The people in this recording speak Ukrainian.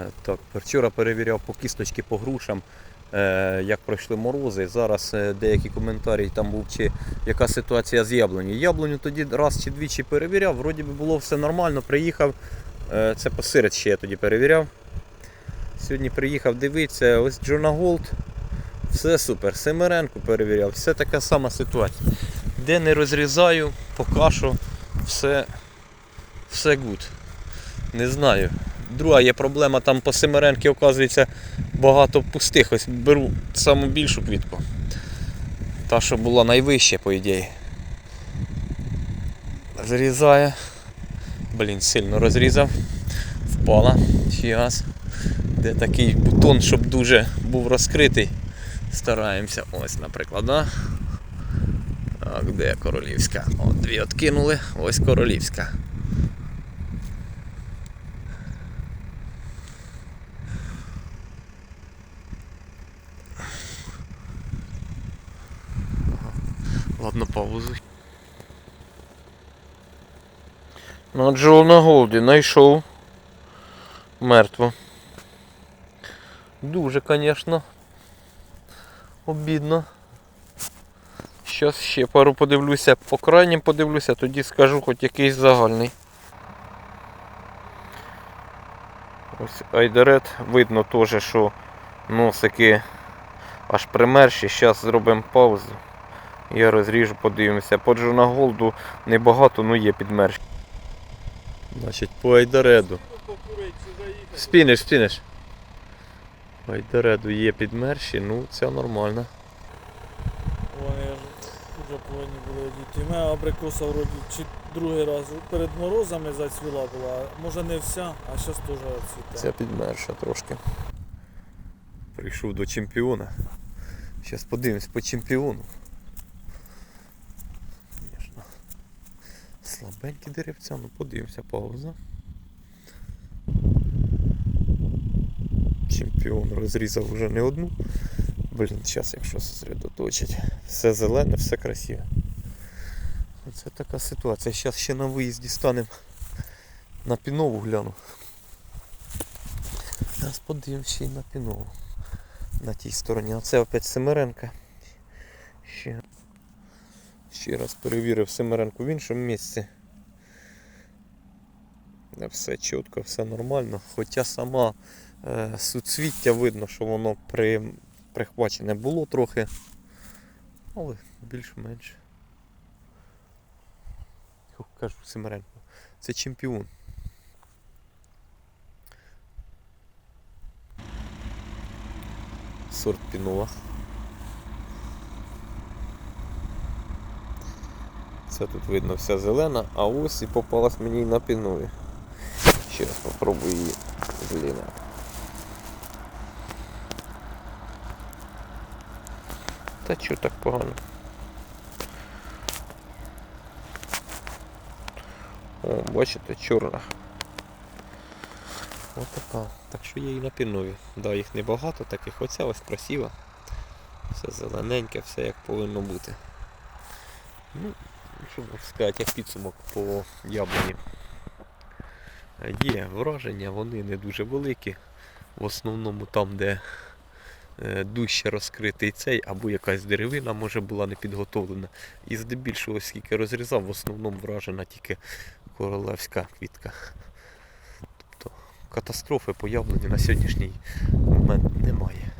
Е, Так, вчора перевіряв по кісточки по грушам, е, як пройшли морози. Зараз е, деякі коментарі там був, чи яка ситуація з яблуню. Яблуню тоді раз чи двічі перевіряв, вроді би було все нормально, приїхав. Це посеред ще я тоді перевіряв. Сьогодні приїхав дивитися, ось Джона Голд. Все супер. Семеренку перевіряв, все така сама ситуація. Де не розрізаю, поки що все, все гуд. Не знаю. Друга є проблема, там по Семеренки, оказується, багато пустих. Ось беру саму більшу квітку. Та, що була найвища, по ідеї. Зрізає. Блін, сильно розрізав. Впала. Раз. Де такий бутон, щоб дуже був розкритий. Стараємося. Ось, наприклад, да? Так, де королівська? От дві откинули, ось королівська. Ладно, паузу. Ну, Джо на голді знайшов. Мертво. Дуже, звісно. Обідно. Щас ще пару подивлюся, по крайнім подивлюся, тоді скажу хоч якийсь загальний. Ось Айдерет, видно теж, що носики аж примерші. Зараз зробимо паузу. Я розріжу, подивимося. По Джона Голду небагато, ну є підмерші. Значить, по Айдареду. Спіниш, спіниш. По Айдареду є підмерші, ну це нормально. Вони вже повинні були діти. У мене абрикоса вроді чи другий раз перед морозами зацвіла була. Може не вся, а зараз теж цвіте. Це підмерша трошки. Прийшов до чемпіона. Зараз подивимось по чемпіону. Звісно. Слабенькі деревця, ну подивимося, пауза. Чемпіон розрізав вже не одну. Блін, зараз якщо зосередоточить. Все зелене, все красиве. Оце така ситуація. Зараз ще на виїзді станемо на пінову гляну. Зараз подивимось ще й на пінову. На тій стороні. А це опять Семеренка. Ще, ще раз перевірив Семеренку в іншому місці. Все чітко, все нормально. Хоча сама е, суцвіття видно, що воно при, прихвачене було трохи. Але більш-менш. Кажу Семеренку. Це чемпіон. сорт пінова. Це тут видно вся зелена, а ось і попалась мені на пінові. Ще раз попробую її Блін. Та чого так погано? О, бачите, чорна. Ось така. Так що є і на пінові. Да, їх небагато таких. Оця ось красива. Все зелененьке, все як повинно бути. Ну, що сказати, як підсумок по яблуні. Є враження, вони не дуже великі. В основному там, де е, дужче розкритий цей, або якась деревина може була не підготовлена. І здебільшого, скільки розрізав, в основному вражена тільки королевська квітка Тобто катастрофи по яблуні на сьогоднішній момент немає.